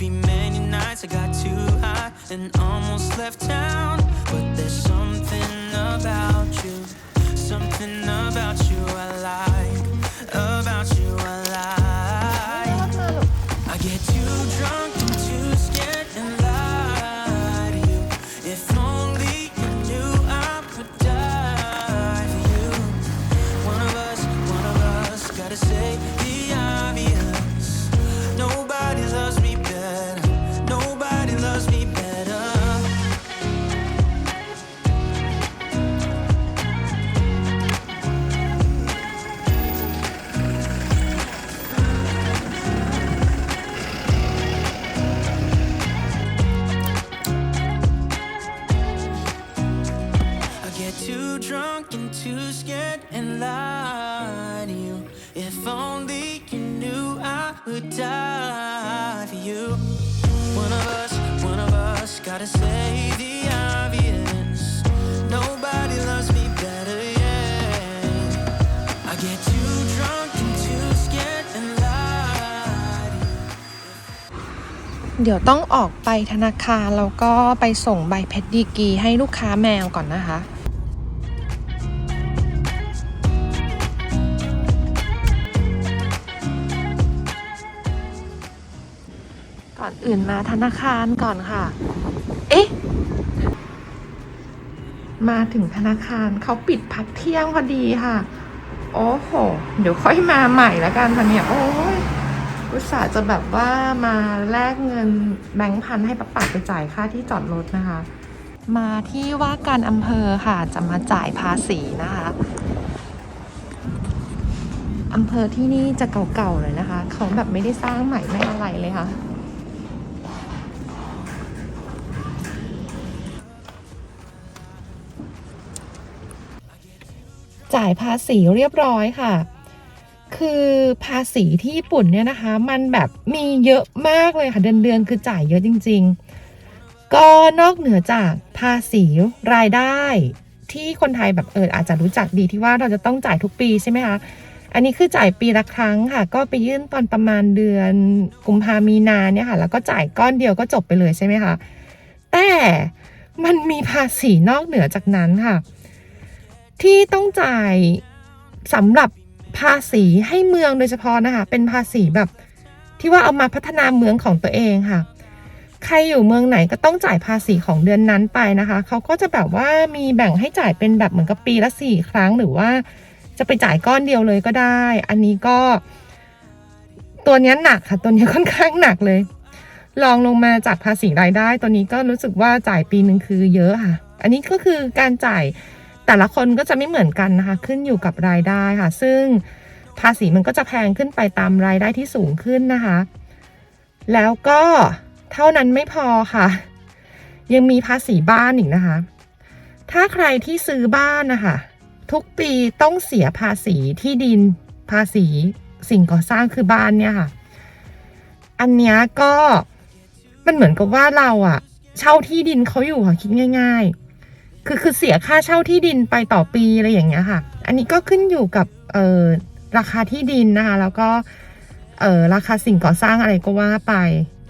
be many nights I got too high and almost left town. But there's something about you, something about you I like, เดี๋ยวต้องออกไปธนาคารแล้วก็ไปส่งใบเพชรดีกีให้ลูกค้าแมวก่อนนะคะก่อนอื่นมาธนาคารก่อนค่ะ เอ๊ะ มาถึงธนาคารเขาปิดพักเที่ยงพอดีค่ะ โอ้โห เดี๋ยวค่อยมาใหม่แล้วกันค่ะเนี่ย โอ้ย อุตส่าห์จะแบบว่ามาแลกเงินแบงค์พันให้ป้าปัดไปจ่ายค่าที่จอดรถนะคะ มาที่ว่าการอำเภอค่ะจะมาจ่ายภาษีนะคะอำเภอที่นี่จะเก่าๆเลยนะคะ เขาแบบไม่ได้สร้างใหม่ไม่อะไรเลยค่ะ จ่ายภาษีเรียบร้อยค่ะ คือภาษีที่ญี่ปุ่นเนี่ยนะคะ มันแบบมีเยอะมากเลยค่ะเดือนเดือนๆคือจ่ายเยอะจริง ๆ ก็นอกเหนือจากภาษีรายได้ ที่คนไทยแบบเอออาจจะรู้จักดีที่ว่าเราจะต้องจ่ายทุกปีใช่ไหมคะอันนี้คือจ่ายปีละครั้งค่ะ ก็ไปยื่นตอนประมาณเดือนกุมภามีนาเนี่ยค่ะ แล้วก็จ่ายก้อนเดียวก็จบไปเลยใช่ไหมคะแต่มันมีภาษีนอกเหนือจากนั้นค่ะ ที่ต้องจ่ายสำหรับ ภาษีให้เมืองโดยเฉพาะนะคะ เป็นภาษีแบบ ที่ว่าเอามาพัฒนาเมืองของตัวเองค่ะ ใครอยู่เมืองไหนก็ต้องจ่ายภาษีของเดือนนั้นไปนะคะ เขาก็จะแบบว่ามีแบ่งให้จ่ายเป็นแบบเหมือนกับปีละสี่ครั้งหรือว่าจะไปจ่ายก้อนเดียวเลยก็ได้ อันนี้ก็ ตัวนี้หนักค่ะ ตัวนี้ค่อนข้างหนักเลย ลองลงมาจากภาษีรายได้ ตัวนี้ก็รู้สึกว่าจ่ายปีหนึ่งคือเยอะค่ะ อันนี้ก็คือการจ่าย แต่ละคนก็จะไม่เหมือนกันนะคะ ขึ้นอยู่กับรายได้ค่ะ ซึ่งภาษีมันก็จะแพงขึ้นไปตามรายได้ที่สูงขึ้นนะคะ แล้วก็เท่านั้นไม่พอค่ะ ยังมีภาษีบ้านอีกนะคะ ถ้าใครที่ซื้อบ้านนะคะ ทุกปีต้องเสียภาษีที่ดินภาษีสิ่งก่อสร้างคือบ้านเนี่ยค่ะ อันนี้ก็มันเหมือนกับว่าเราอะเช่าที่ดินเขาอยู่ค่ะคิดง่าย ๆ คือคือเสียค่าเช่าที่ดินไปต่อปีอะไรอย่างเงี้ยค่ะ อันนี้ก็ขึ้นอยู่กับเอ่อราคาที่ดินนะคะแล้วก็เอ่อราคาสิ่งก่อสร้างอะไรก็ว่าไป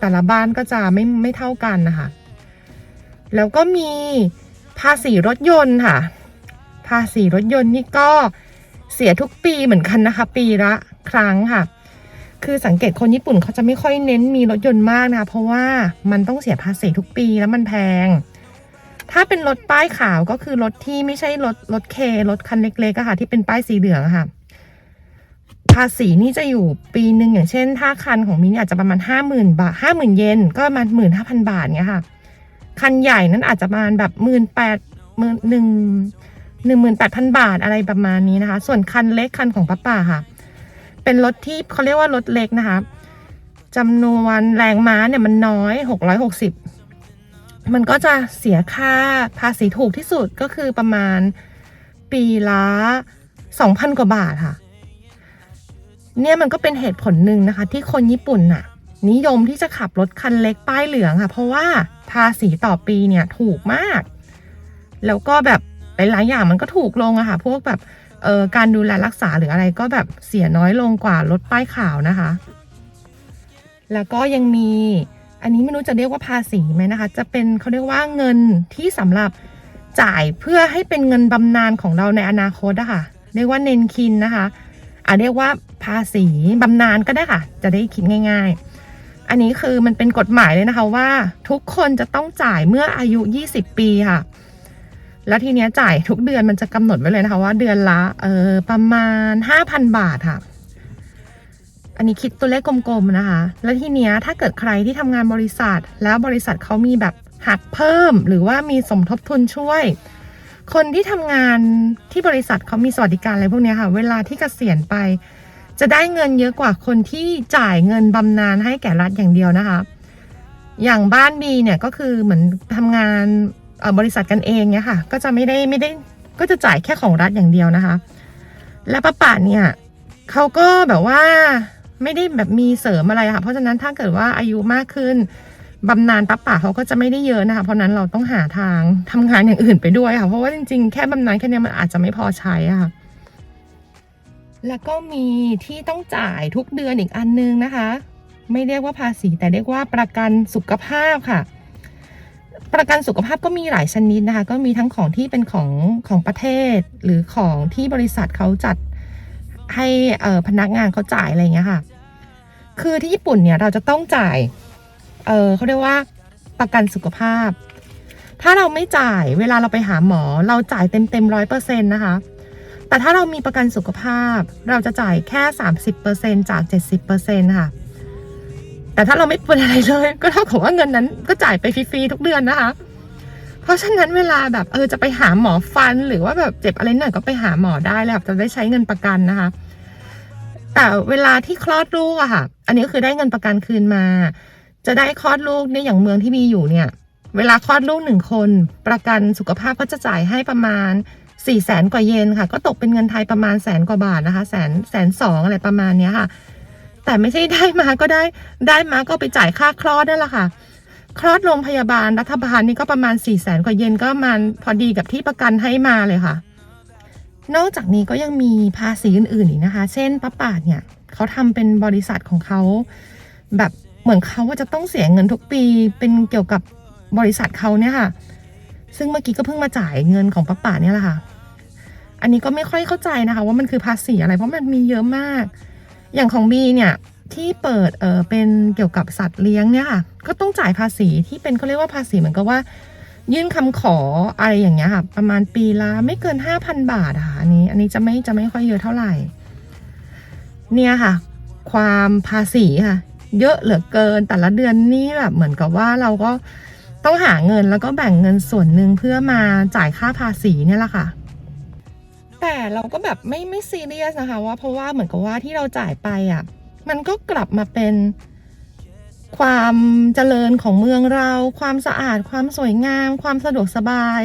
แต่ละบ้านก็จะไม่ไม่เท่ากันนะคะ แล้วก็มีภาษีรถยนต์ค่ะ ภาษีรถยนต์นี่ก็เสียทุกปีเหมือนกันนะคะ ปีละครั้งค่ะ คือสังเกตคนญี่ปุ่นเขาจะไม่ค่อยเน้นมีรถยนต์มากนะคะเพราะว่ามันต้องเสียภาษีทุกปีแล้วมันแพง ถ้าเป็นรถป้ายขาวก็คือรถที่ไม่ใช่รถรถเครถคันเล็กๆอะค่ะ ที่เป็นป้ายสีเหลืองค่ะ ภาษีนี่จะอยู่ปีหนึ่งอย่างเช่น ถ้าคันของมินอาจจะประมาณห้าหมื่นบาทห้าหมื่นเยนก็ประมาณหมื่นห้าพันบาทเงี้ยค่ะ คันใหญ่นั้นอาจจะประมาณแบบหมื่นแปดหมื่นหนึ่งหนึ่งหมื่นแปดพันบาทอะไรประมาณนี้นะคะ ส่วนคันเล็กคันของป้าป่าค่ะ เป็นรถที่เขาเรียกว่ารถเล็กนะคะจำนวนแรงม้าเนี่ยมันน้อยหกร้อยหกสิบ มันก็จะเสียค่าภาษีถูกที่สุดก็คือประมาณปีละสองพันกว่าบาทค่ะ เนี่ยมันก็เป็นเหตุผลหนึ่งนะคะ ที่คนญี่ปุ่นน่ะ นิยมที่จะขับรถคันเล็กป้ายเหลืองค่ะ เพราะว่าภาษีต่อปีเนี่ยถูกมาก แล้วก็แบบหลายๆอย่างมันก็ถูกลงอะค่ะ พวกแบบเอ่อการดูแลรักษาหรืออะไรก็แบบเสียน้อยลงกว่ารถป้ายขาวนะคะ แล้วก็ยังมี อันนี้ไม่รู้จะเรียกว่าภาษีไหมนะคะ จะเป็นเขาเรียกว่าเงินที่สำหรับจ่ายเพื่อให้เป็นเงินบำนาญของเราในอนาคตอะค่ะ เรียกว่าเนนคินนะคะอะเรียกว่าภาษีบำนาญก็ได้ค่ะ จะได้คิดง่าย ๆ อันนี้คือมันเป็นกฎหมายเลยนะคะว่าทุกคนจะต้องจ่ายเมื่ออายุ 20 ปีค่ะ แล้วทีเนี้ยจ่ายทุกเดือนมันจะกำหนดไว้เลยนะคะว่าเดือนละเออประมาณ 5,000 บาทค่ะ อันนี้คิดตัวเลขกลมๆนะคะ แล้วทีเนี้ยถ้าเกิดใครที่ทำงานบริษัท แล้วบริษัทเขามีแบบหักเพิ่ม หรือว่ามีสมทบทุนช่วย คนที่ทำงานที่บริษัทเขามีสวัสดิการอะไรพวกเนี้ยค่ะ เวลาที่เกษียณไป จะได้เงินเยอะกว่าคนที่จ่ายเงินบำนาญให้แก่รัฐอย่างเดียวนะคะ อย่างบ้านบีเนี่ยก็คือเหมือนทำงานบริษัทกันเองเนี่ยค่ะ ก็จะไม่ได้ไม่ได้ก็จะจ่ายแค่ของรัฐอย่างเดียวนะคะ และป้าป่าเนี่ยเขาก็แบบว่า ไม่ได้แบบมีเสริมอะไรค่ะ เพราะฉะนั้นถ้าเกิดว่าอายุมากขึ้นบำนาญป้าป่าเขาก็จะไม่ได้เยอะนะคะเพราะนั้นเราต้องหาทางทำงานอย่างอื่นไปด้วยค่ะ เพราะว่าจริงๆ แค่บำนาญแค่นี้มันอาจจะไม่พอใช้อะค่ะ แล้วก็มีที่ต้องจ่ายทุกเดือนอีกอันนึงนะคะ ไม่เรียกว่าภาษีแต่เรียกว่าประกันสุขภาพค่ะ ประกันสุขภาพก็มีหลายชนิดนะคะ ก็มีทั้งของที่เป็นของของประเทศ หรือของที่บริษัทเขาจัดให้พนักงานเขาจ่ายอะไรอย่างเงี้ยค่ะ คือที่ญี่ปุ่นเนี่ยเราจะต้องจ่าย เออเขาเรียกว่าประกันสุขภาพ ถ้าเราไม่จ่ายเวลาเราไปหาหมอ เราจ่ายเต็มเต็มร้อยเปอร์เซ็นต์นะคะ แต่ถ้าเรามีประกันสุขภาพ เราจะจ่ายแค่30%จาก70%ค่ะ แต่ถ้าเราไม่เป็นอะไรเลย ก็เท่ากับว่าเงินนั้นก็จ่ายไปฟรีๆทุกเดือนนะคะ เพราะฉะนั้นเวลาแบบเออจะไปหาหมอฟันหรือว่าแบบเจ็บอะไรหน่อยก็ไปหาหมอได้แล้วจะได้ใช้เงินประกันนะคะ แต่เวลาที่คลอดลูกอะค่ะ อันนี้คือได้เงินประกันคืนมา จะได้คลอดลูกเนี่ยอย่างเมืองที่มีอยู่เนี่ย เวลาคลอดลูกหนึ่งคน ประกันสุขภาพก็จะจ่ายให้ประมาณสี่แสนกว่าเยนค่ะ ก็ตกเป็นเงินไทยประมาณแสนกว่าบาทนะคะแสนแสนสองอะไรประมาณเนี้ยค่ะ แต่ไม่ใช่ได้มาก็ได้ได้มาก็ไปจ่ายค่าคลอดนั่นแหละค่ะ คลอดโรงพยาบาลรัฐบาลนี่ก็ประมาณสี่แสนกว่าเยนก็มาณพอดีกับที่ประกันให้มาเลยค่ะ นอกจากนี้ก็ยังมีภาษีอื่นๆอีกนะคะ เช่นป้าป่าเนี่ยเขาทำเป็นบริษัทของเขา แบบเหมือนเขาว่าจะต้องเสียเงินทุกปีเป็นเกี่ยวกับบริษัทเขาเนี่ยค่ะ ซึ่งเมื่อกี้ก็เพิ่งมาจ่ายเงินของป้าป่าเนี่ยแหละค่ะ อันนี้ก็ไม่ค่อยเข้าใจนะคะ ว่ามันคือภาษีอะไรเพราะมันมีเยอะมาก อย่างของบีเนี่ยที่เปิดเออเป็นเกี่ยวกับสัตว์เลี้ยงเนี่ยค่ะ ก็ต้องจ่ายภาษีที่เป็นเขาเรียกว่าภาษีเหมือนกับว่า ยื่นคำขออะไรอย่างเงี้ยค่ะ ประมาณปีละไม่เกินห้าพันบาทค่ะอันนี้ อันนี้จะไม่จะไม่ค่อยเยอะเท่าไหร่ เนี่ยค่ะ ความภาษีค่ะ เยอะเหลือเกินแต่ละเดือนนี่แบบเหมือนกับว่าเราก็ต้องหาเงินแล้วก็แบ่งเงินส่วนหนึ่งเพื่อมาจ่ายค่าภาษีเนี่ยแหละค่ะ แต่เราก็แบบไม่ไม่ซีเรียสนะคะว่าเพราะว่าเหมือนกับว่าที่เราจ่ายไปอะ มันก็กลับมาเป็น ความเจริญของเมืองเรา ความสะอาด ความสวยงาม ความสะดวกสบาย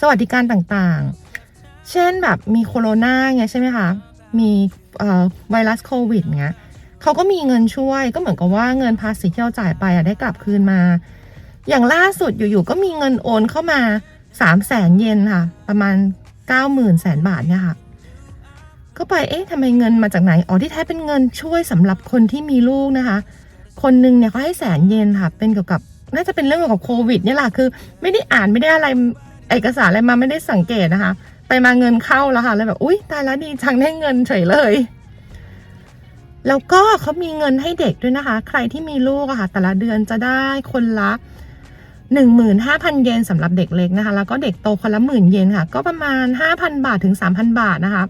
สวัสดิการต่างๆ เช่นแบบมีโคโรนาเงี้ยใช่ไหมคะ มีไวรัสโควิดเงี้ยเขาก็มีเงินช่วยก็เหมือนกับว่าเงินภาษีที่เราจ่ายไปอะได้กลับคืนมา อย่างล่าสุดอยู่ๆก็มีเงินโอนเข้ามาสามแสนเยนค่ะ ประมาณเก้าหมื่นแสนบาทเนี่ยค่ะก็ไปเอ๊ะทำไมเงินมาจากไหน อ๋อที่แท้เป็นเงินช่วยสำหรับคนที่มีลูกนะคะ คนหนึ่งเนี่ยเขาให้แสนเยนค่ะ เป็นเกี่ยวกับน่าจะเป็นเรื่องเกี่ยวกับโควิดเนี่ยแหละคือ ไม่ได้อ่านไม่ได้อะไรเอกสารอะไรมาไม่ได้สังเกตนะคะ ไปมาเงินเข้าแล้วค่ะเลยแบบอุ๊ยตายแล้วดีจังได้เงินเฉยเลย แล้วก็เขามีเงินให้เด็กด้วยนะคะ ใครที่มีลูกอะค่ะ แต่ละเดือนจะได้คนละหนึ่งหมื่นห้าพันเยนสำหรับเด็กเล็กนะคะ แล้วก็เด็กโตคนละหมื่นเยนค่ะ ก็ประมาณห้าพันบาทถึงสามพันบาทนะคะ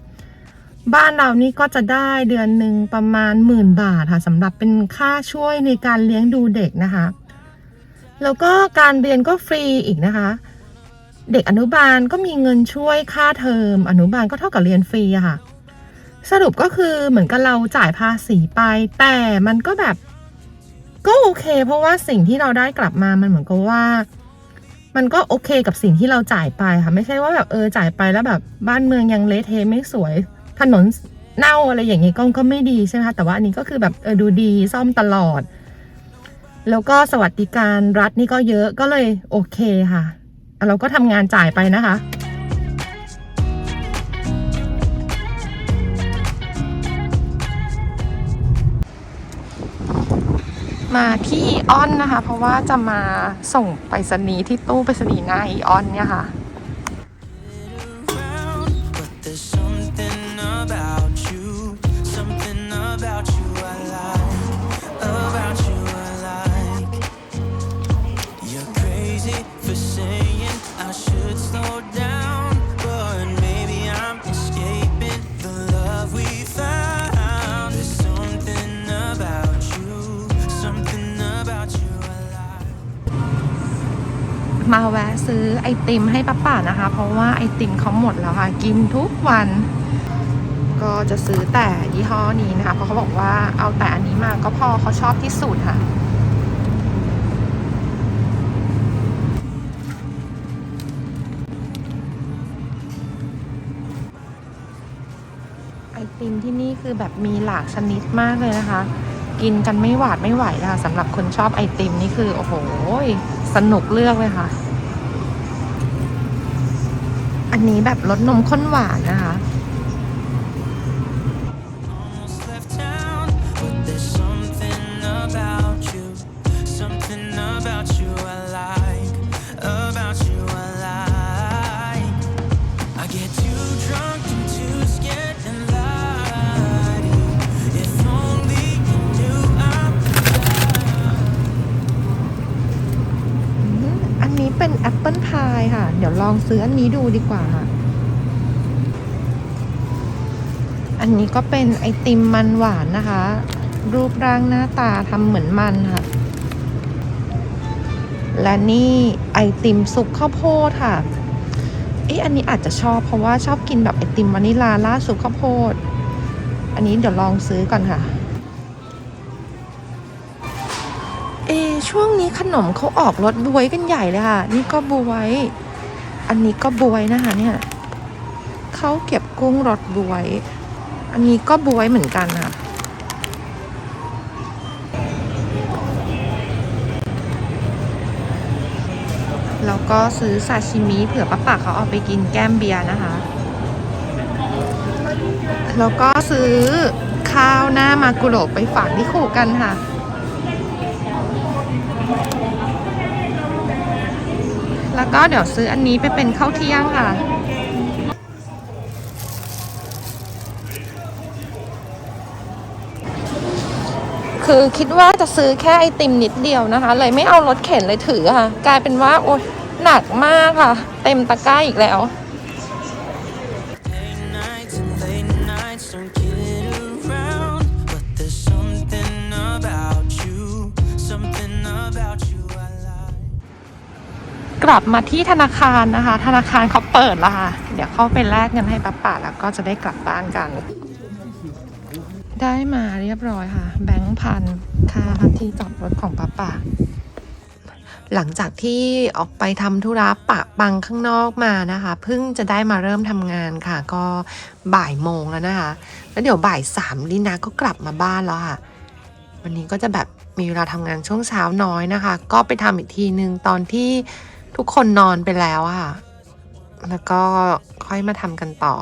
บ้านเรานี่ก็จะได้เดือนหนึ่งประมาณหมื่นบาทค่ะสำหรับเป็นค่าช่วยในการเลี้ยงดูเด็กนะคะ แล้วก็การเรียนก็ฟรีอีกนะคะ เด็กอนุบาลก็มีเงินช่วยค่าเทอม อนุบาลก็เท่ากับเรียนฟรีค่ะ สรุปก็คือเหมือนกับเราจ่ายภาษีไป แต่มันก็แบบก็โอเค เพราะว่าสิ่งที่เราได้กลับมามันเหมือนกับว่า มันก็โอเคกับสิ่งที่เราจ่ายไปค่ะไม่ใช่ว่าแบบเออจ่ายไปแล้วแบบบ้านเมืองยังเละเทะไม่สวย ถนนเน่าอะไรอย่างงี้ก็ก็ไม่ดีใช่ไหมคะแต่ว่าอันนี้ก็คือแบบเออดูดีซ่อมตลอด แล้วก็สวัสดิการรัฐนี่ก็เยอะก็เลยโอเคค่ะอะเราก็ทำงานจ่ายไปนะคะมาที่อีออนนะคะ เพราะว่าจะมาส่งไปรษณีย์ที่ตู้ไปรษณีย์หน้าอีออนเนี่ยค่ะ แวะซื้อไอติมให้ป้าป่านะคะ เพราะว่าไอติมเขาหมดแล้วค่ะ กินทุกวัน ก็จะซื้อแต่ยี่ห้อนี้นะคะ เพราะเขาบอกว่าเอาแต่อันนี้มาก็พอเขาชอบที่สุดค่ะ ไอติมที่นี่คือแบบมีหลากชนิดมากเลยนะคะกินกันไม่หวาดไม่ไหวเลยค่ะสำหรับคนชอบไอติมนี่คือ โอ้โห สนุกเลือกเลยค่ะ อันนี้แบบรสนมข้นหวานนะคะ ซื้ออันนี้ดูดีกว่า อันนี้ก็เป็นไอติมมันหวานนะคะ รูปร่างหน้าตาทำเหมือนมันค่ะ และนี่ไอติมสุกข้าวโพดค่ะ เอ๊ะอันนี้อาจจะชอบเพราะว่าชอบกินแบบไอติมวานิลาล่าสุกข้าวโพด อันนี้เดี๋ยวลองซื้อก่อนค่ะเอช่วงนี้ขนมเขาออกรสบวยกันใหญ่เลยค่ะ นี่ก็บวย อันนี้ก็บวยนะคะเนี่ยเขาเก็บกุ้งรสบวย อันนี้ก็บวยเหมือนกันค่ะแล้วก็ซื้อซาชิมิเผื่อป้าปากเขาเอาไปกินแก้มเบียร์นะคะ แล้วก็ซื้อข้าวหน้ามากุโรไปฝากที่ขู่กันค่ะ แล้วก็เดี๋ยวซื้ออันนี้ไปเป็นข้าวเที่ยงค่ะ คือคิดว่าจะซื้อแค่ไอติมนิดเดียวนะคะ เลยไม่เอารถเข็นเลยถือค่ะ กลายเป็นว่าโอ๊ยหนักมากค่ะ เต็มตะกร้าอีกแล้ว กลับมาที่ธนาคารนะคะ ธนาคารเขาเปิดแล้วค่ะ เดี๋ยวเข้าไปแลกเงินให้ป้าป่าแล้วก็จะได้กลับบ้านกัน ได้มาเรียบร้อยค่ะ แบงค์พันค่าที่จอดรถของป้าป่าหลังจากที่ออกไปทำธุระปะปังข้างนอกมานะคะเพิ่งจะได้มาเริ่มทำงานค่ะ ก็บ่ายโมงแล้วนะคะ แล้วเดี๋ยวบ่ายสามลินาก็กลับมาบ้านแล้วค่ะ วันนี้ก็จะแบบมีเวลาทำงานช่วงเช้าน้อยนะคะ ก็ไปทำอีกทีนึงตอนที่ ทุกคนนอนไปแล้วอะค่ะ แล้วก็ค่อยมาทำกันต่อ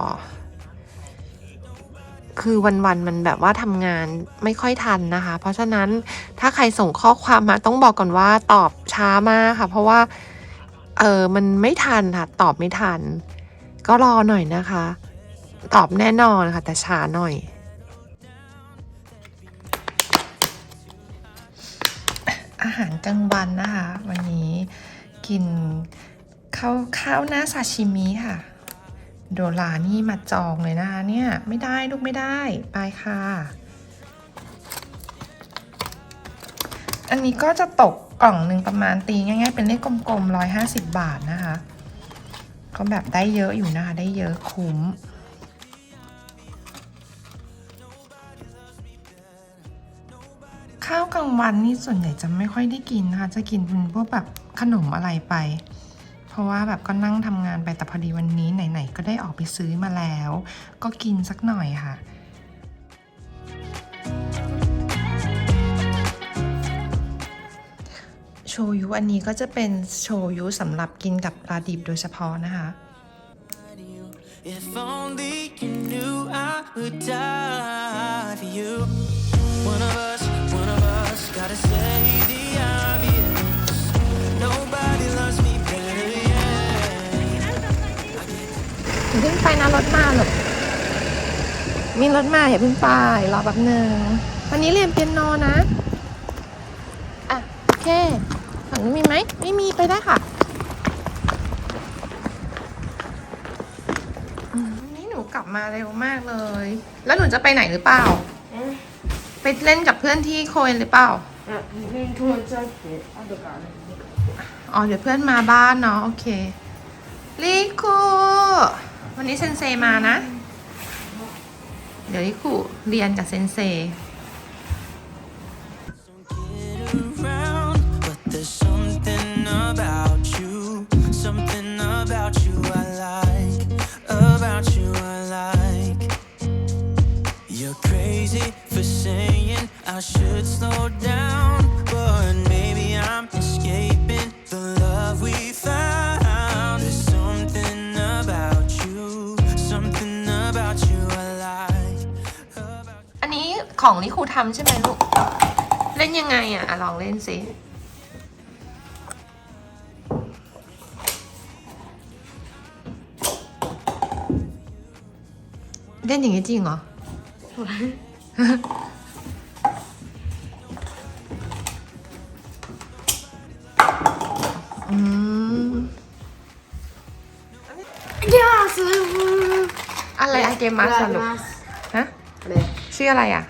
คือวันๆมันแบบว่าทำงานไม่ค่อยทันนะคะ เพราะฉะนั้นถ้าใครส่งข้อความมาต้องบอกก่อนว่าตอบช้ามากค่ะ เพราะว่า เออมันไม่ทันค่ะตอบไม่ทัน ก็รอหน่อยนะคะ ตอบแน่นอนค่ะ แต่ช้าหน่อยอาหารกลางวันนะคะ วันนี้ กินข้าวข้าวหน้าซาชิมิค่ะ โดลานี่มาจองเลยนะคะเนี่ยไม่ได้ลูกไม่ได้ไปค่ะ อันนี้ก็จะตกกล่องหนึ่งประมาณตีง่ายๆ เป็นเลขกลมๆร้อยห้าสิบบาทนะคะ ก็แบบได้เยอะอยู่นะคะ ได้เยอะคุ้มข้าวกลางวันนี่ส่วนใหญ่จะไม่ค่อยได้กินนะคะ จะกินเป็นพวกแบบ ขนมอะไรไป เพราะว่าแบบก็นั่งทำงานไปแต่พอดีวันนี้ไหนๆก็ได้ออกไปซื้อมาแล้ว ก็กินสักหน่อยค่ะ โชยุอันนี้ก็จะเป็นโชยุสำหรับกินกับปลาดิบโดยเฉพาะนะคะ If only you knew I would die for you. One of us, one of us, gotta say the I. อย่าเพิ่งไปนะรถมาหรอกมีรถมาอย่าเพิ่งไปรอแป๊บหนึ่งวันนี้เรียนเปียโนนะอะโอเคฝั่งนี้มีไหมไม่มีไปได้ค่ะนี่หนูกลับมาเร็วมากเลย แล้วหนูจะไปไหนหรือเปล่า ไปเล่นกับเพื่อนที่โคเอนหรือเปล่าอ๋อเดี๋ยวเพื่อนมาบ้านเนาะโอเคลิคุ วันนี้เซนเซมานะ เดี๋ยวลิคุเรียนกับเซนเซ Get around, but there's something about you, something about you I like, about you I like. You're crazy for saying I should slow down, ของนี่ครูทำใช่ไหมลูก เล่นยังไงอะลองเล่นสิเล่นอย่างนี้จริงเหรอืมอะไรอะเกมมาสนุกฮะชื่ออะไรอะ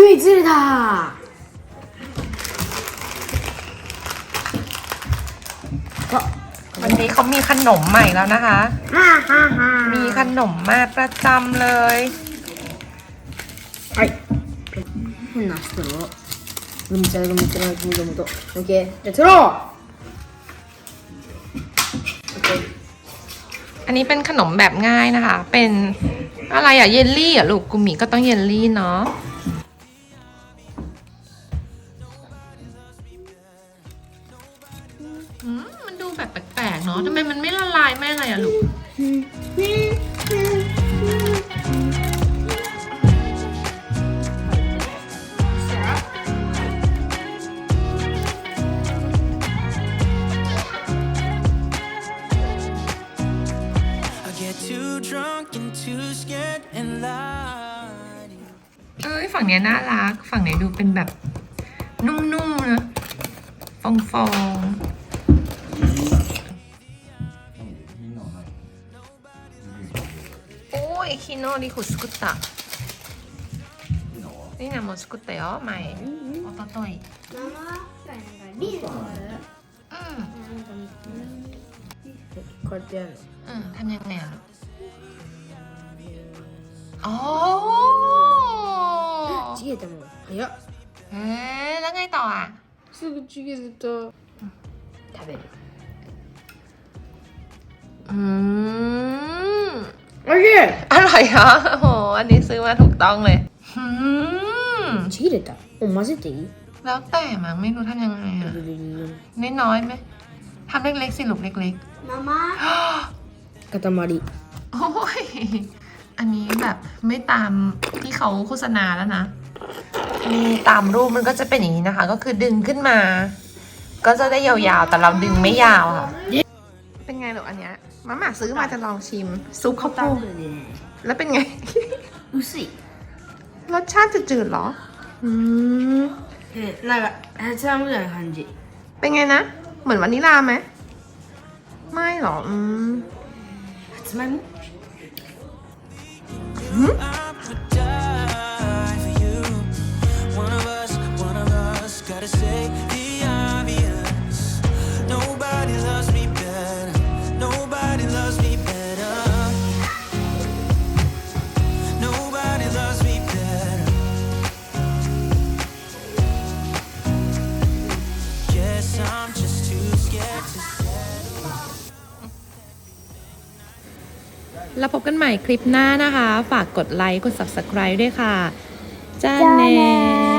퀴즈 다. 어, วันนี้เขามีขนมใหม่แล้วนะคะ.มีขนมมาประจำเลย 아 이, 혼났 어. 금 자, 금 자, 금 자, 무 도. 오ลุ,자들 어. อันนี้เป็นขนมแบบง่ายนะคะ เป็นอะไรอะเยลลี่อะลูกกุมีก็ต้องเยลลี่เนาะ นี้ยน่ารัก ฝั่งไหนดูเป็นแบบนุ่มๆนะฟองๆโอ้ยคิโนริคุสกุตะนี่นะโมสกุตะよ前おとといリードある。うんこうやってやるの。 อืมทำยังไงอะอ๋อ ちぎれたもん。早っ。 เอ๊ะแล้วไงต่ออ่ะ すぐちぎると。食べる。 อืม おいし อร่อยเหรอโอ้โห อันนี้ซื้อมาถูกต้องเลยอืม い。ちぎれた。もう混ぜていい。 แล้วแต่มั้งไม่รู้ทำยังไงอ่ะน้อยๆไหมทำเล็กๆสิลูกเล็ก ママ。塊。 ๆ โอ้ย อันนี้แบบไม่ตามที่เขาโฆษณาแล้วนะ มีตามรูปมันก็จะเป็นอย่างนี้นะคะ ก็คือดึงขึ้นมา ก็จะได้ยาวๆ แต่เราดึงไม่ยาวค่ะ เป็นไงลูกอันเนี้ยมาม่าซื้อมาจะลองชิม ซุปข้าวโพด ね。 แล้วเป็นไง 薄い。 รสชาติจืดๆเหรอ อืม え、なんか、ハチワみたいな感じ。 เป็นไงนะ เหมือนวานิลาไหม ไม่หรอ อืม 普通 つまいも gotta say the obvious. Nobody loves me better. Nobody loves me better. Nobody loves me better. Guess I'm just too scared to settle. แล้วพบกันใหม่คลิปหน้านะคะ ฝากกดไลค์ กด subscribe ด้วยค่ะ จ้าเน่